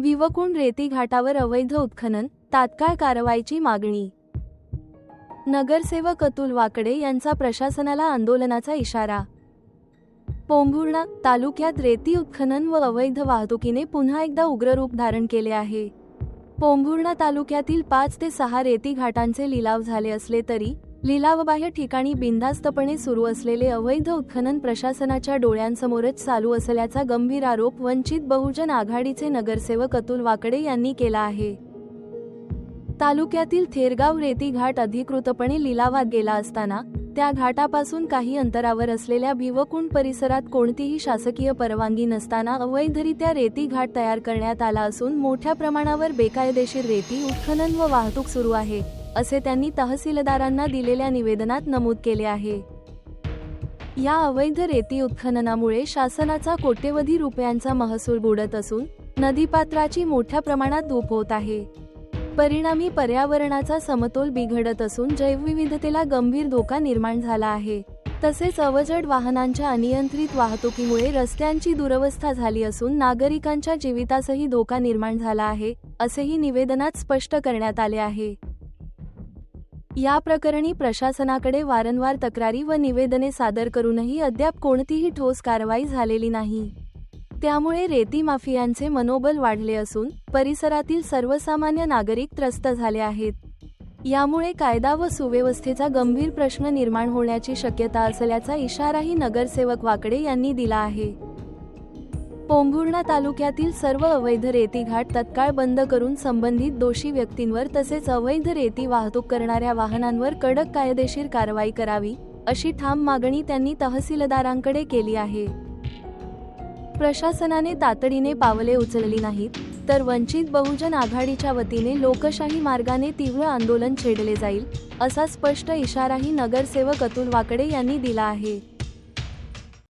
विवकुंड रेती घाटावर अवैध उत्खनन तात्काळ कारवाईची मागणी. नगरसेवक अतुल वाकडे यांचा प्रशासनाला आंदोलनाचा इशारा. पोंभुर्णा तालुक्यात रेती उत्खनन व अवैध वाहतुकीने पुन्हा एकदा उग्र रूप धारण केले आहे. पोंभुर्णा तालुक्यातील पाच ते सहा रेती घाटांचे लिलाव झाले असले तरी लिलावबाह्य ठिकाणी बिनधास्तपणे सुरू असलेले अवैध उत्खनन प्रशासनाच्या डोळ्यांसमोरच चालू असल्याचा गंभीर आरोप वंचित बहुजन आघाडीचे नगरसेवक अतुल वाकडे यांनी केला आहे. तालुक्यातील थेरगाव रेती घाट अधिकृतपणे लिलावात गेला असताना त्या घाटापासून काही अंतरावर असलेल्या भिवकुंड परिसरात कोणतीही शासकीय परवानगी नसताना अवैधरित्या रेती घाट तयार करण्यात आला असून मोठ्या प्रमाणावर बेकायदेशीर रेती उत्खनन व वाहतूक सुरू आहे. असे त्यांनी तहसीलदारांना दिलेल्या निवेदनात नमूद केले आहे. या अवैध रेती उत्खननामुळे शासनाचा कोट्यवधी रुपयांचा महसूल बुडत असून नदीपात्राची मोठ्या प्रमाणात धूप होत आहे. परिणामी पर्यावरणाचा समतोल बिघडत असून जैवविविधतेला गंभीर धोका निर्माण झाला आहे. तसेच अवजड वाहनांच्या अनियंत्रित वाहतुकीमुळे रस्त्यांची दुरवस्था झाली असून नागरिकांच्या जीवितासही धोका निर्माण झाला आहे असेही निवेदनात स्पष्ट करण्यात आले आहे. या प्रकरणी प्रशासनाकडे वारंवार तक्रारी व निवेदने सादर करूनही अद्याप कोणतीही ठोस कारवाई झालेली नाही. त्यामुळे रेती माफियांचे मनोबल वाढले असून परिसरातील सर्वसामान्य नागरिक त्रस्त झाले आहेत. यामुळे कायदा व सुव्यवस्थेचा गंभीर प्रश्न निर्माण होण्याची शक्यता असल्याचा इशाराही नगरसेवक वाकडे यांनी दिला आहे. पोंभुर्णा तालुक्यातील सर्व अवैध रेती घाट तत्काळ बंद करून संबंधित दोषी व्यक्तींवर तसेच अवैध रेती वाहतूक करणाऱ्या वाहनांवर कडक कायदेशीर कारवाई करावी अशी ठाम मागणी त्यांनी तहसीलदारांकडे केली आहे. प्रशासनाने तातडीने पावले उचलली नाहीत तर वंचित बहुजन आघाडीच्या वतीने लोकशाही मार्गाने तीव्र आंदोलन छेडले जाईल असा स्पष्ट इशाराही नगरसेवक अतुल वाकडे यांनी दिला आहे.